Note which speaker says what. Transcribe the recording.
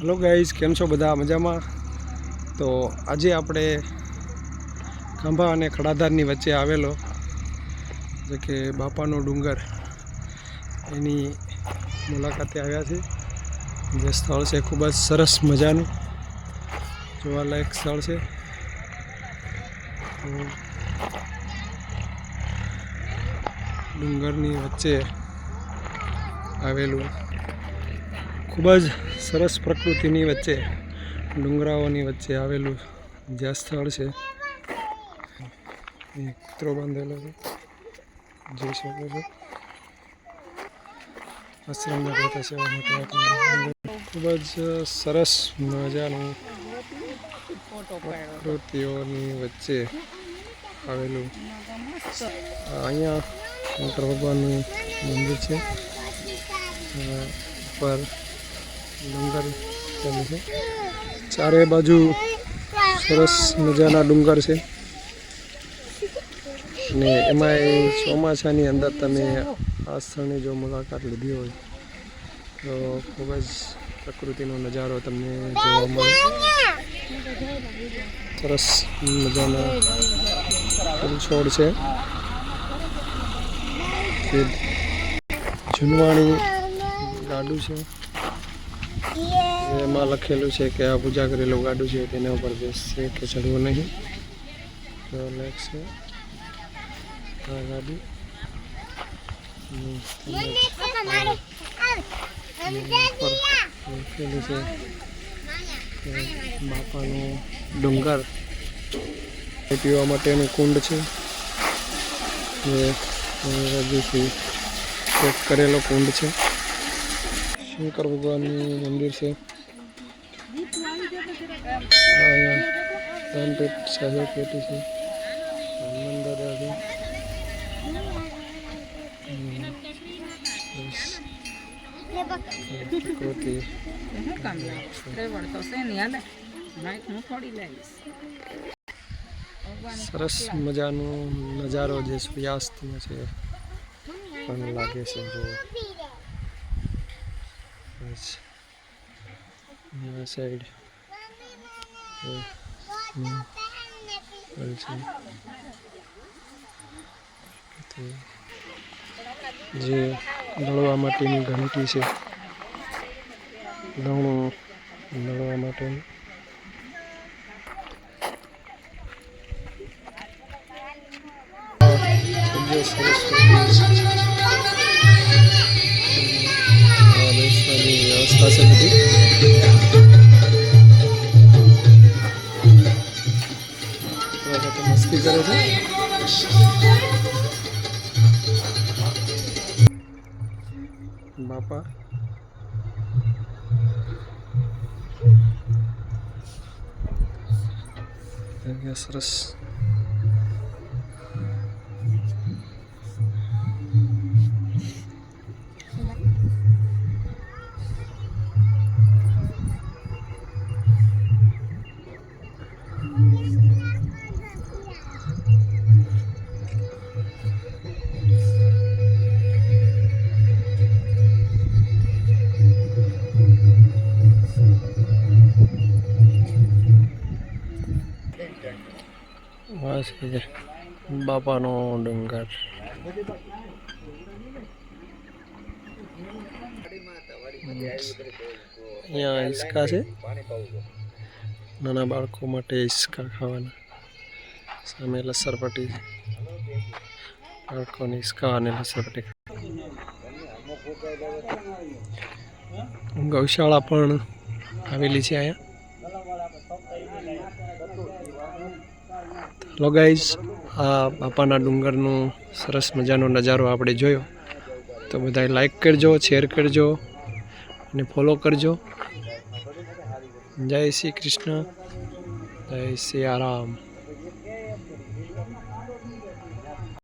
Speaker 1: Hello guys, કેમ છો બધા? મજામાં? તો આજે આપણે ખંભા અને ખડાધારની વચ્ચે આવેલો જે કે બાપાનો ડુંગર. એની મુલાકાતે આવ્યા છે જે સ્થળ છે ખૂબ જ સરસ મજાનું. જોવાલાયક સ્થળ છે. ડુંગરની વચ્ચે આવેલું ખૂબ જ સરસ પ્રકૃતિની વચ્ચે, ડુંગરાઓની વચ્ચે આવેલું જ્યાં સ્થળ છે. એ કૂતરો બાંધેલો છે. જોઈ શકો છો. આશ્રમના પ્રથા સેવા માટે ખૂબ જ સરસ મજાનું પ્રકૃતિઓની વચ્ચે આવેલું. અહીંયા શંકર ભગવાનનું મંદિર છે. ઉપર ડુંગર છે. ચારે બાજુ સરસ મજાના ડુંગર છે. ને એમાં ચોમાસાની અંદર તમે આ સ્થળની જો મુલાકાત લીધી હોય, તો ખૂબ જ પ્રકૃતિનો નજારો તમને જોવા મળે. સરસ મજાના છોડ છે. જૂનવાણી ગાડું છે. એમાં લખેલું છે કે આ પૂજા કરેલું ગાડું છે, તેના ઉપર બેસશે કે ચડવું નહીં. તો છે. આ ગાડી. લખેલું છે બાપાનું ડુંગર પીવા માટેનું કુંડ છે. જે હજુથી કરેલો કુંડ છે. શંકર ભગવાનનું મંદિર છે. સાહેબ પેટી છે. હનુમાન દાદા. છે સરસ મજાનો નજારો જે સૂર્યાસ્તનો છે. પણ લાગે છે જો. આ સાઈડ જે. દળવા માટેની ઘંટી છે. દવણું દળવા માટેનું. જે સરસ્વતી આ બેસવાની વ્યવસ્થા છે બધી થોડા સાથે મસ્તી છે. બાપાનો ડુંગર. અહીંયા હિંચકા છે. નાના બાળકો માટે હિંચકા ખાવાના. સામે લસરપટ્ટી છે. બાળકોને હિંચકા અને લસરપટ્ટી ગૌશાળા પણ આવેલી છે અહીંયા. હેલો ગાઈઝ, આ બાપાના ડુંગરનો સરસ મજાનો નજારો આપણે જોયો. તો બધાએ લાઈક કરજો શેર કરજો અને ફોલો કરજો. જય શ્રી કૃષ્ણ, જય સિયારામ